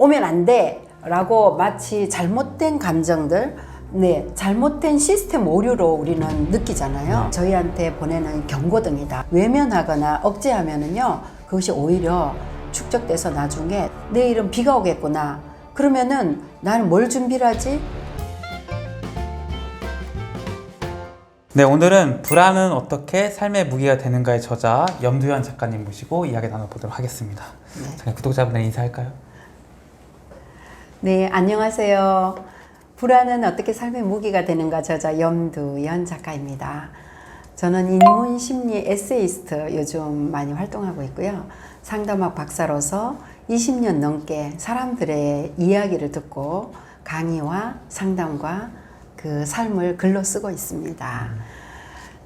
오면 안 돼. 라고 마치 잘못된 감정들, 네, 잘못된 시스템 오류로 우리는 느끼잖아요. 저희한테 보내는 경고등이다. 외면하거나 억제하면은요, 그것이 오히려 축적돼서 나중에 내일은 비가 오겠구나. 그러면은 나는 뭘 준비를 하지? 네, 오늘은 불안은 어떻게 삶의 무기가 되는가의 저자 염두현 작가님 모시고 이야기 나눠보도록 하겠습니다. 잠깐 구독자분들 인사할까요? 네, 안녕하세요. 불안은 어떻게 삶의 무기가 되는가 저자 염두연 작가입니다. 저는 인문 심리 에세이스트 요즘 많이 활동하고 있고요. 상담학 박사로서 20년 넘게 사람들의 이야기를 듣고 강의와 상담과 그 삶을 글로 쓰고 있습니다.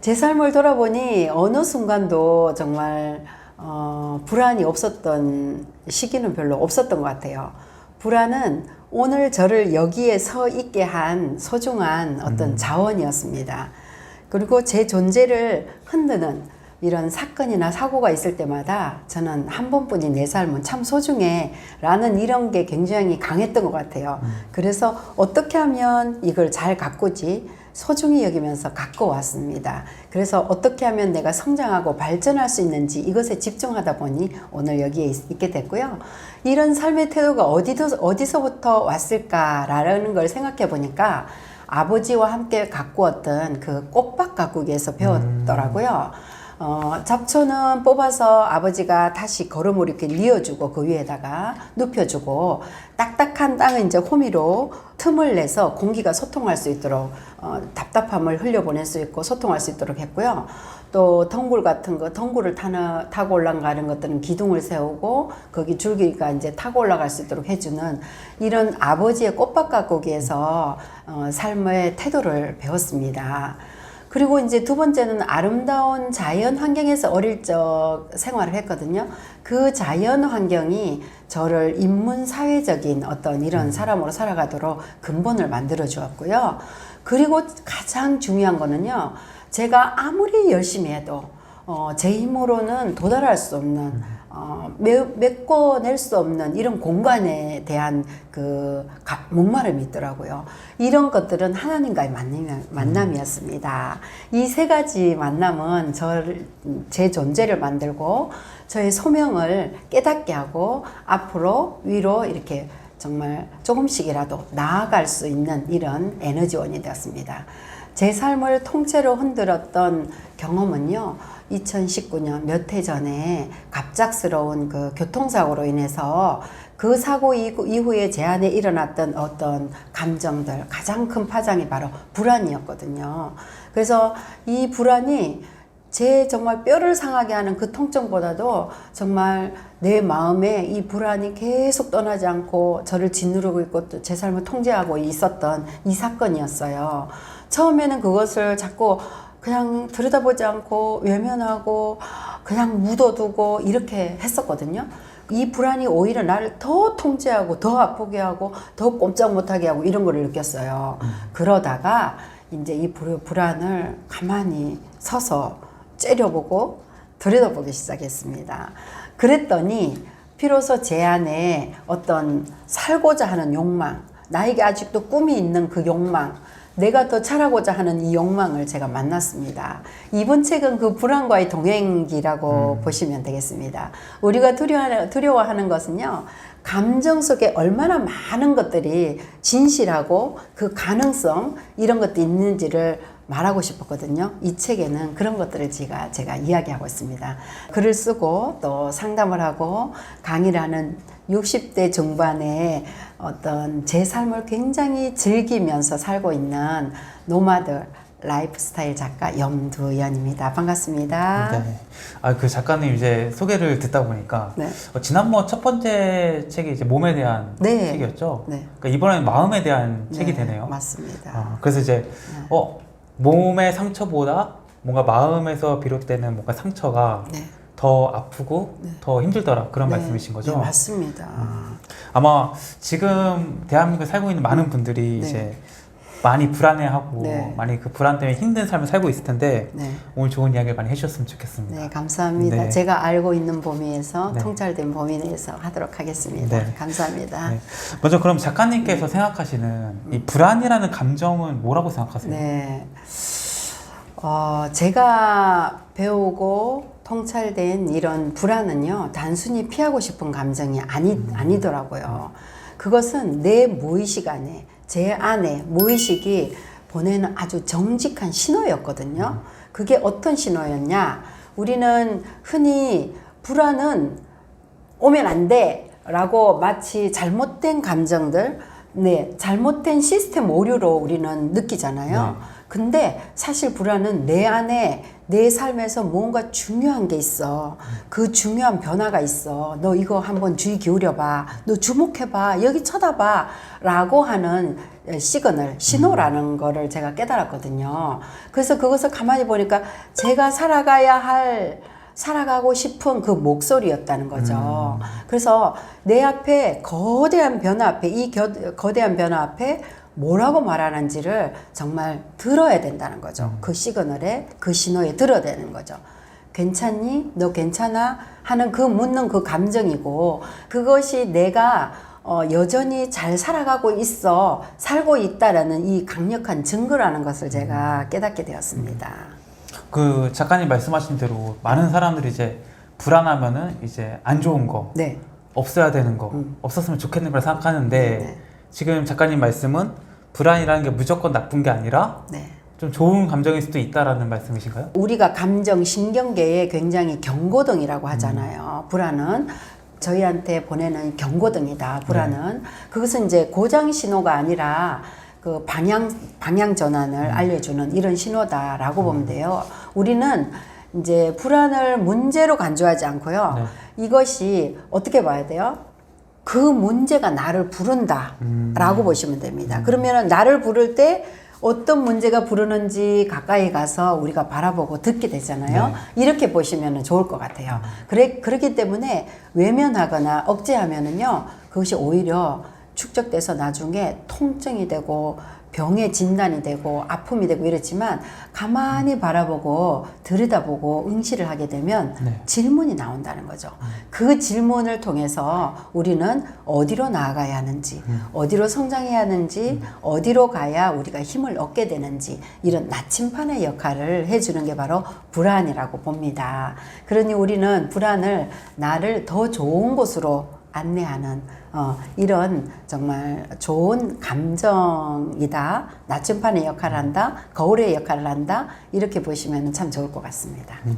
제 삶을 돌아보니 어느 순간도 정말 어, 불안이 없었던 시기는 별로 없었던 것 같아요. 불안은 오늘 저를 여기에 서 있게 한 소중한 어떤 자원이었습니다. 그리고 제 존재를 흔드는 이런 사건이나 사고가 있을 때마다 저는 한 번뿐이 내 삶은 참 소중해 라는 이런 게 굉장히 강했던 것 같아요. 그래서 어떻게 하면 이걸 잘 가꾸지 소중히 여기면서 갖고 왔습니다. 그래서 어떻게 하면 내가 성장하고 발전할 수 있는지 이것에 집중하다 보니 오늘 여기에 있, 있게 됐고요. 이런 삶의 태도가 어디서, 어디서부터 왔을까라는 걸 생각해 보니까 아버지와 함께 가꾸었던 그 꽃밭 가꾸기에서 배웠더라고요. 어, 잡초는 뽑아서 아버지가 다시 걸음을 이렇게 뉘어주고 그 위에다가 눕혀주고 딱딱한 땅은 이제 호미로 틈을 내서 공기가 소통할 수 있도록 어, 답답함을 흘려보낼 수 있고 소통할 수 있도록 했고요. 또 덩굴 같은 거, 덩굴을 타나, 타고 올라가는 것들은 기둥을 세우고 거기 줄기가 이제 타고 올라갈 수 있도록 해주는 이런 아버지의 꽃밭 가꾸기에서 어, 삶의 태도를 배웠습니다. 그리고 이제 두 번째는 아름다운 자연 환경에서 어릴 적 생활을 했거든요. 그 자연 환경이 저를 인문 사회적인 어떤 이런 사람으로 살아가도록 근본을 만들어 주었고요. 그리고 가장 중요한 거는요. 제가 아무리 열심히 해도 어, 제 힘으로는 도달할 수 없는 어, 매- 메꿔낼 수 없는 이런 공간에 대한 그 가- 목마름이 있더라고요. 이런 것들은 하나님과의 만남, 만남이었습니다. 이 세 가지 만남은 저를, 제 존재를 만들고 저의 소명을 깨닫게 하고 앞으로 위로 이렇게 정말 조금씩이라도 나아갈 수 있는 이런 에너지원이 되었습니다. 제 삶을 통째로 흔들었던 경험은요, 2019년 몇 해 전에 갑작스러운 그 교통사고로 인해서 그 사고 이후- 이후에 제 안에 일어났던 어떤 감정들, 가장 큰 파장이 바로 불안이었거든요. 그래서 이 불안이 제 정말 뼈를 상하게 하는 그 통증보다도 정말 내 마음에 이 불안이 계속 떠나지 않고 저를 짓누르고 있고 또 제 삶을 통제하고 있었던 이 사건이었어요. 처음에는 그것을 자꾸 그냥 들여다보지 않고 외면하고 그냥 묻어두고 이렇게 했었거든요. 이 불안이 오히려 나를 더 통제하고 더 아프게 하고 더 꼼짝 못하게 하고 이런 걸 느꼈어요. 그러다가 이제 이 불- 불안을 가만히 서서 째려보고 들여다보기 시작했습니다. 그랬더니 비로소 제 안에 어떤 살고자 하는 욕망, 나에게 아직도 꿈이 있는 그 욕망, 내가 더 잘하고자 하는 이 욕망을 제가 만났습니다. 이번 책은 그 불안과의 동행기라고 보시면 되겠습니다. 우리가 두려워하는, 두려워하는 것은요, 감정 속에 얼마나 많은 것들이 진실하고 그 가능성, 이런 것도 있는지를 말하고 싶었거든요. 이 책에는 그런 것들을 제가, 제가 이야기하고 있습니다. 글을 쓰고 또 상담을 하고 강의를 하는 60대 중반에 어떤 제 삶을 굉장히 즐기면서 살고 있는 노마드 라이프스타일 작가 염두연입니다. 반갑습니다. 네. 아, 그 작가님 이제 소개를 듣다 보니까 네. 어, 지난번 첫 번째 책이 이제 몸에 대한 네. 책이었죠. 네. 그러니까 이번에는 마음에 대한 책이 네, 되네요. 맞습니다. 아, 그래서 이제 어 몸의 상처보다 뭔가 마음에서 비롯되는 뭔가 상처가 네. 더 아프고 더 힘들더라 그런 네. 말씀이신 거죠? 네, 맞습니다. 아마 지금 대한민국에 살고 있는 많은 분들이 네. 이제 많이 불안해하고 네. 많이 그 불안 때문에 힘든 삶을 살고 있을 텐데 네. 오늘 좋은 이야기를 많이 해주셨으면 좋겠습니다. 네, 감사합니다. 네. 제가 알고 있는 범위에서 네. 통찰된 범위 내에서 하도록 하겠습니다. 네. 감사합니다. 네. 먼저 그럼 작가님께서 생각하시는 이 불안이라는 감정은 뭐라고 생각하세요? 네. 어, 제가 배우고 통찰된 이런 불안은요, 단순히 피하고 싶은 감정이 아니, 아니더라고요. 그것은 내 무의식 안에, 제 안에 무의식이 보내는 아주 정직한 신호였거든요. 그게 어떤 신호였냐? 우리는 흔히 불안은 오면 안 돼. 라고 마치 잘못된 감정들, 네, 잘못된 시스템 오류로 우리는 느끼잖아요. 근데 사실 불안은 내 안에 내 삶에서 뭔가 중요한 게 있어. 그 중요한 변화가 있어. 너 이거 한번 주의 기울여봐. 너 주목해봐. 여기 쳐다봐. 라고 하는 시그널, 신호라는 거를 제가 깨달았거든요. 그래서 그것을 가만히 보니까 제가 살아가야 할 살아가고 싶은 그 목소리였다는 거죠. 그래서 내 앞에 거대한 변화 앞에 이 겨, 거대한 변화 앞에 뭐라고 말하는지를 정말 들어야 된다는 거죠. 그 시그널에 그 신호에 들어야 되는 거죠. 괜찮니? 너 괜찮아? 하는 그 묻는 그 감정이고 그것이 내가 어, 여전히 잘 살아가고 있어 살고 있다라는 이 강력한 증거라는 것을 제가 깨닫게 되었습니다. 그 작가님 말씀하신 대로 많은 사람들이 이제 불안하면은 이제 안 좋은 거, 네. 없어야 되는 거, 음. 없었으면 좋겠는 걸 생각하는데 네. 지금 작가님 말씀은 불안이라는 게 무조건 나쁜 게 아니라 네. 좀 좋은 감정일 수도 있다라는 말씀이신가요? 우리가 감정 신경계에 굉장히 경고등이라고 하잖아요. 불안은 저희한테 보내는 경고등이다. 불안은 그것은 이제 고장 신호가 아니라 그 방향 방향 전환을 알려주는 이런 신호다라고 보면 돼요. 우리는 이제 불안을 문제로 간주하지 않고요. 네. 이것이 어떻게 봐야 돼요? 그 문제가 나를 부른다라고 보시면 됩니다. 그러면은 나를 부를 때 어떤 문제가 부르는지 가까이 가서 우리가 바라보고 듣게 되잖아요. 이렇게 보시면 좋을 것 같아요. 그래 그렇기 때문에 외면하거나 억제하면은요 그것이 오히려 축적돼서 나중에 통증이 되고 병의 진단이 되고 아픔이 되고 이렇지만 가만히 바라보고 들여다보고 응시를 하게 되면 네. 질문이 나온다는 거죠. 그 질문을 통해서 우리는 어디로 나아가야 하는지, 어디로 성장해야 하는지, 어디로 가야 우리가 힘을 얻게 되는지 이런 나침판의 역할을 해주는 게 바로 불안이라고 봅니다. 그러니 우리는 불안을 나를 더 좋은 곳으로 안내하는 어, 이런 정말 좋은 감정이다. 나침판의 역할을 한다. 거울의 역할을 한다. 이렇게 보시면 참 좋을 것 같습니다. 네.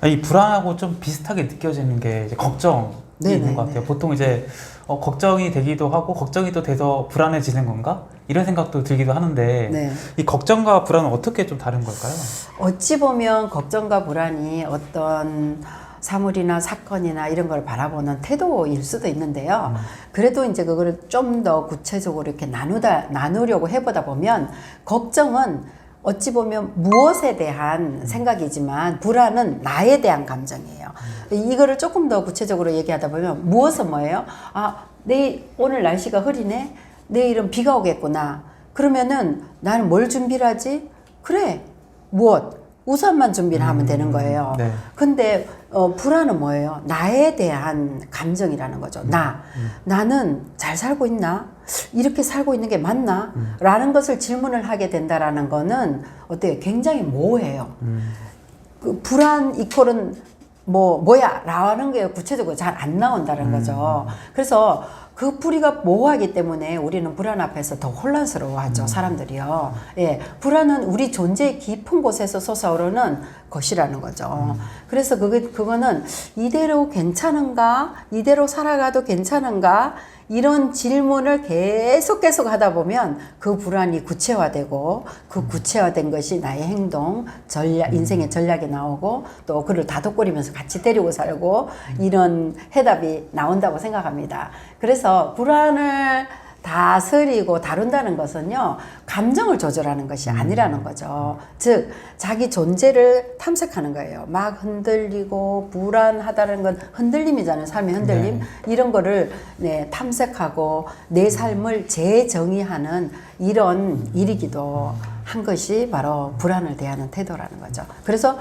아, 이 불안하고 좀 비슷하게 느껴지는 게 이제 걱정이 네, 있는 네, 것 같아요. 네. 보통 이제 어, 걱정이 되기도 하고 걱정이 또 돼서 불안해지는 건가 이런 생각도 들기도 하는데 네. 이 걱정과 불안은 어떻게 좀 다른 걸까요? 어찌 보면 걱정과 불안이 어떤 사물이나 사건이나 이런 걸 바라보는 태도일 수도 있는데요. 그래도 이제 그거를 좀 더 구체적으로 이렇게 나누다, 나누려고 해보다 보면 걱정은 어찌 보면 무엇에 대한 생각이지만 불안은 나에 대한 감정이에요. 이거를 조금 더 구체적으로 얘기하다 보면 무엇은 뭐예요? 아, 내일 오늘 날씨가 흐리네. 내일은 비가 오겠구나. 그러면은 나는 뭘 준비를 하지? 그래. 무엇? 우산만 준비를 하면 되는 거예요. 네. 근데 어, 불안은 뭐예요? 나에 대한 감정이라는 거죠. 나. 나는 잘 살고 있나? 이렇게 살고 있는 게 맞나? 라는 것을 질문을 하게 된다라는 거는 어때요? 굉장히 모호해요. 그 불안 이퀄은 뭐 뭐야 라는 게 구체적으로 잘 안 나온다는 거죠. 그래서 그 풀이가 모호하기 때문에 우리는 불안 앞에서 더 혼란스러워하죠 사람들이요. 예, 불안은 우리 존재의 깊은 곳에서 솟아오르는 것이라는 거죠. 그래서 그게 그거는 이대로 괜찮은가, 이대로 살아가도 괜찮은가 이런 질문을 계속 계속 하다 보면 그 불안이 구체화되고 그 구체화된 것이 나의 행동, 전략, 인생의 전략이 나오고 또 그를 다독거리면서 같이 데리고 살고 이런 해답이 나온다고 생각합니다. 그래서 불안을 다스리고 다룬다는 것은요, 감정을 조절하는 것이 아니라는 거죠. 즉, 자기 존재를 탐색하는 거예요. 막 흔들리고 불안하다는 건 흔들림이잖아요. 삶의 흔들림. 이런 거를 네, 탐색하고 내 삶을 재정의하는 이런 일이기도 한 것이 바로 불안을 대하는 태도라는 거죠. 그래서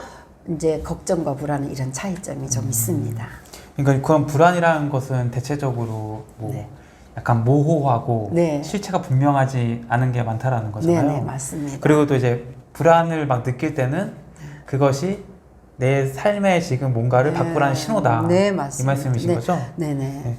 이제 걱정과 불안은 이런 차이점이 좀 있습니다. 그러니까 그런 불안이라는 것은 대체적으로 뭐 네. 약간 모호하고 네. 실체가 분명하지 않은 게 많다라는 거잖아요. 네, 네, 맞습니다. 그리고 또 이제 불안을 막 느낄 때는 그것이 내 삶에 지금 뭔가를 네. 바꾸라는 신호다. 네, 이 맞습니다. 말씀이신 네. 거죠? 네 네. 네.